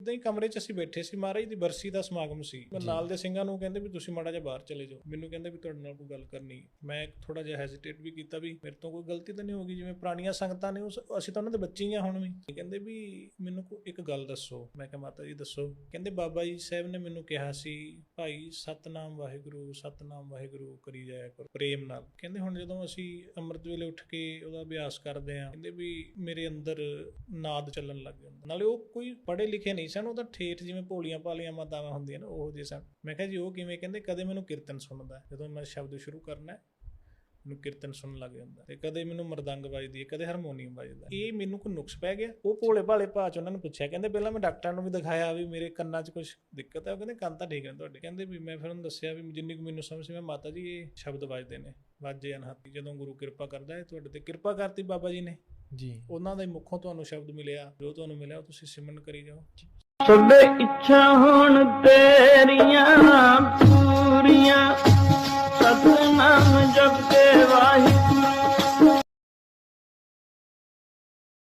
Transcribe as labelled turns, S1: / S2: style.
S1: ਉਦਾਂ ਹੀ ਕਮਰੇ 'ਚ ਅਸੀਂ ਬੈਠੇ ਸੀ ਮਹਾਰਾਜ ਦੀ ਬਰਸੀ ਦਾ ਸਮਾਗਮ ਸੀ। ਮੈਂ ਨਾਲ ਦੇ ਸਿੰਘਾਂ ਨੂੰ ਕਹਿੰਦੇ ਵੀ ਤੁਸੀਂ ਮਾੜਾ ਜਿਹਾ ਬਾਹਰ ਚਲੇ ਜਾਓ। ਮੈਨੂੰ ਕਹਿੰਦੇ ਵੀ ਤੁਹਾਡੇ ਨਾਲ ਕੋਈ ਗੱਲ ਕਰਨੀ। ਮੈਂ ਥੋੜਾ ਜਿਹਾ ਹੈਜ਼ਿਟੇਟ ਵੀ ਕੀਤਾ ਵੀ ਮੇਰੇ ਤੋਂ ਕੋਈ ਗਲਤੀ ਤਾਂ ਨਹੀਂ ਹੋ ਗਈ? ਜਿਵੇਂ ਪੁਰਾਣੀਆਂ ਸੰਗਤਾਂ ਨੇ ਉਸ ਅਸੀਂ ਤਾਂ ਉਹਨਾਂ ਦੇ ਬੱਚੇ ਹੀ ਆ ਹੁਣ ਵੀ। ਕਹਿੰਦੇ ਵੀ ਮੈਨੂੰ ਕੋ ਇੱਕ ਗੱਲ ਦੱਸੋ। ਮੈਂ ਕਿਹਾ ਮਾਤਾ ਜੀ ਦੱਸੋ। ਕਹਿੰਦੇ ਬਾਬਾ ਜੀ ਸਾਹਿਬ ਨੇ ਮੈਨੂੰ ਕਿਹਾ ਸੀ ਭਾਈ ਸਤਨਾਮ ਵਾਹਿਗੁਰੂ ਸਤਨਾਮ ਵਾਹਿਗੁਰੂ ਕਰੀ ਜਾਇਆ ਕਰੋ ਪ੍ਰੇਮ ਨਾਲ। ਕਹਿੰਦੇ ਹੁਣ ਜਦੋਂ ਅਸੀਂ ਅੰਮ੍ਰਿਤ ਵੇਲੇ ਉੱਠ ਕੇ ਉਹਦਾ ਅਭਿਆਸ ਕਰਦੇ ਆ ਕਹਿੰਦੇ ਵੀ ਮੇਰੇ ਅੰਦਰ ਨਾਦ ਚੱਲਣ ਲੱਗ ਜਾਂਦਾ। ਨਾਲੇ ਉਹ ਕੋਈ ਪੜ੍ਹੇ ਲਿਖੇ ਨਹੀਂ ਸਨ ਉਹ ਤਾਂ ਠੇਠ ਜਿਵੇਂ ਭੋਲੀਆਂ ਭਾਲੀਆਂ ਮਾਤਾਵਾਂ ਹੁੰਦੀਆਂ ਨੇ, ਉਹ ਜਿਹੇ ਸਨ। ਮੈਂ ਕਿਹਾ ਜੀ, ਉਹ ਕਿਵੇਂ ਕਹਿੰਦੇ? ਕਦੇ ਮੈਨੂੰ ਕੀਰਤਨ ਸੁਣਦਾ ਜਦੋਂ ਮੈਂ ਸ਼ਬਦ ਸ਼ੁਰੂ ਕਰਨਾ ਮੈਨੂੰ ਕੀਰਤਨ ਸੁਣਨ ਲੱਗ ਜਾਂਦਾ ਤੇ ਕਦੇ ਮੈਨੂੰ ਮਰਦੰਗ ਵੱਜਦੀ ਹੈ, ਕਦੇ ਹਾਰਮੋਨੀਅਮ ਵੱਜਦਾ ਇਹ ਮੈਨੂੰ ਕੋਈ ਨੁਕਸ ਪੈ ਗਿਆ? ਉਹ ਭੋਲੇ ਭਾਲੇ ਭਾਅ ਚ ਉਹਨਾਂ ਨੂੰ ਪੁੱਛਿਆ, ਕਹਿੰਦੇ ਪਹਿਲਾਂ ਮੈਂ ਡਾਕਟਰਾਂ ਨੂੰ ਵੀ ਦਿਖਾਇਆ ਵੀ ਮੇਰੇ ਕੰਨਾਂ 'ਚ ਕੁਝ ਦਿੱਕਤ ਹੈ। ਉਹ ਕਹਿੰਦੇ, ਕੰਨ ਤਾਂ ਠੀਕ ਹੈ ਤੁਹਾਡੇ। ਕਹਿੰਦੇ ਵੀ ਮੈਂ ਫਿਰ ਉਹਨੂੰ ਦੱਸਿਆ ਵੀ ਜਿੰਨੀ ਕੁ ਮੈਨੂੰ ਸਮਝ ਸੀ, ਮੈਂ ਮਾਤਾ ਜੀ, ਇਹ ਸ਼ਬਦ ਵੱਜਦੇ ਨੇ ਵਾਜੇ ਅਨਹਤੀ ਜਦੋਂ ਗੁਰੂ ਕਿਰਪਾ ਕਰਦਾ ਹੈ, ਤੁਹਾਡੇ ਤੇ ਕਿਰਪਾ ਕਰਤੀ ਬਾਬਾ ਜੀ ਨੇ।
S2: ਜੀ।
S1: ਉਹਨਾਂ ਦੇ ਮੁਖੋਂ ਤੁਹਾਨੂੰ ਸ਼ਬਦ ਮਿਲਿਆ ਜੋ ਤੁਹਾਨੂੰ ਮਿਲਿਆ ਉਹ ਤੁਸੀਂ ਸਿਮਰਨ ਕਰੀ ਜਾਓ।
S3: ਸਭੇ ਇੱਛਾ ਹੋਣ ਤੇ